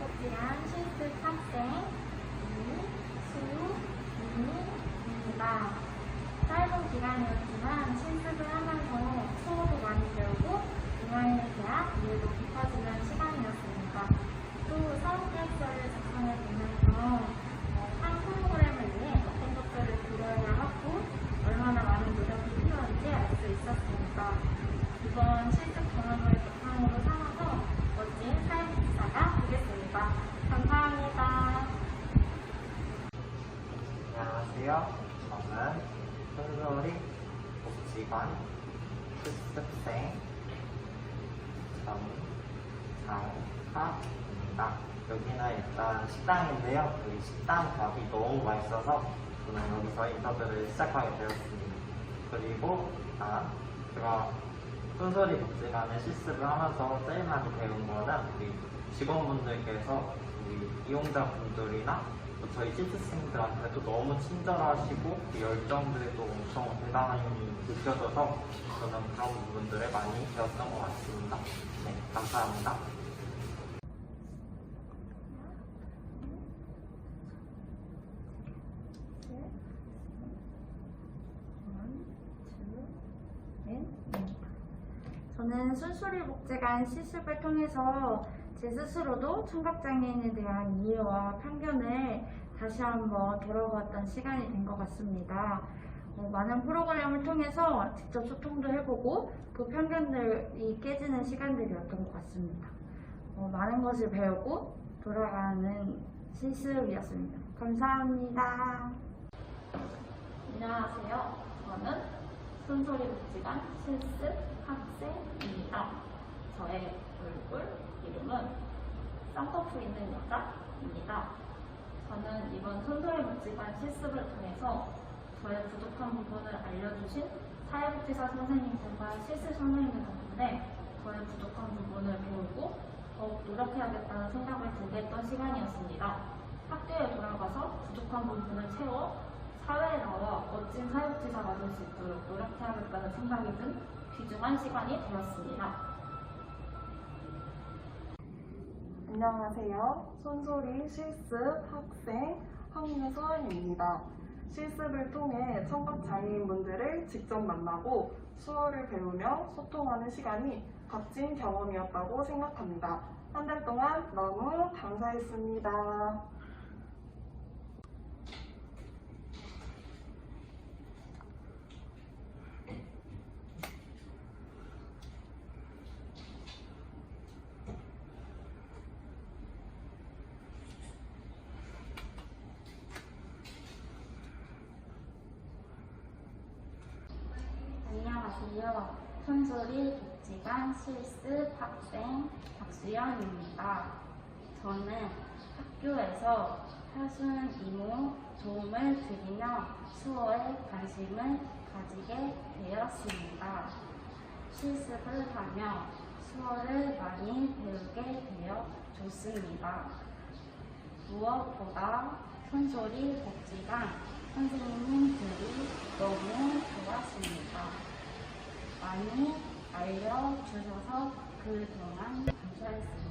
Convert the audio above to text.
도피랑 실습 학생 이수입니다. 짧은 기간이었지만 실습을 안녕하세요. 저는 손소리 복지관 실습생 정장하입니다. 여기는 일단 식당인데요. 이 식당 밥이 너무 맛있어서 저는 여기서 인터뷰를 시작하게 되었습니다. 그리고 일단 제가 손소리 복지관에 실습을 하면서 제일 많이 배운 거는 우리 직원분들께서 우리 이용자분들이나 또 저희 실습생들한테 도 너무 친절하시고 그 열정들도 엄청 대단히 느껴져서 저는 그런 부분들을 많이 배웠던 것 같습니다. 네, 감사합니다. 저는 순수리 복지관 실습을 통해서 제 스스로도 청각장애인에 대한 이해와 편견을 다시 한번 돌아보았던 시간이 된 것 같습니다. 어, 많은 프로그램을 통해서 직접 소통도 해보고 그 편견들이 깨지는 시간들이었던 것 같습니다. 어, 많은 것을 배우고 돌아가는 실습이었습니다. 감사합니다. 안녕하세요. 저는 손소리 복지관 실습 학생입니다. 저의 얼굴 이름은 쌍꺼풀 있는 여자입니다. 저는 이번 손소리 복지관 실습을 통해서 저의 부족한 부분을 알려주신 사회복지사 선생님들과 실습 선생님들 덕분에 저의 부족한 부분을 배우고 더욱 노력해야겠다는 생각을 들게 했던 시간이었습니다. 학교에 돌아가서 부족한 부분을 채워 사회에 나와 멋진 사회복지사가 될 수 있도록 노력해야겠다는 생각이 든 귀중한 시간이 되었습니다. 안녕하세요. 손소리 실습 학생 황유선입니다. 실습을 통해 청각 장애인분들을 직접 만나고 수어를 배우며 소통하는 시간이 값진 경험이었다고 생각합니다. 한 달 동안 너무 감사했습니다. 안녕하세요. 손소리 복지관 실습 학생 박수연입니다. 저는 학교에서 하순 이모 도움을 드리며 수어에 관심을 가지게 되었습니다. 실습을 하며 수어를 많이 배우게 되어 좋습니다. 무엇보다 손소리 복지관 선생님들이 너무 좋았습니다. 많이 알려주셔서 그동안 감사했습니다.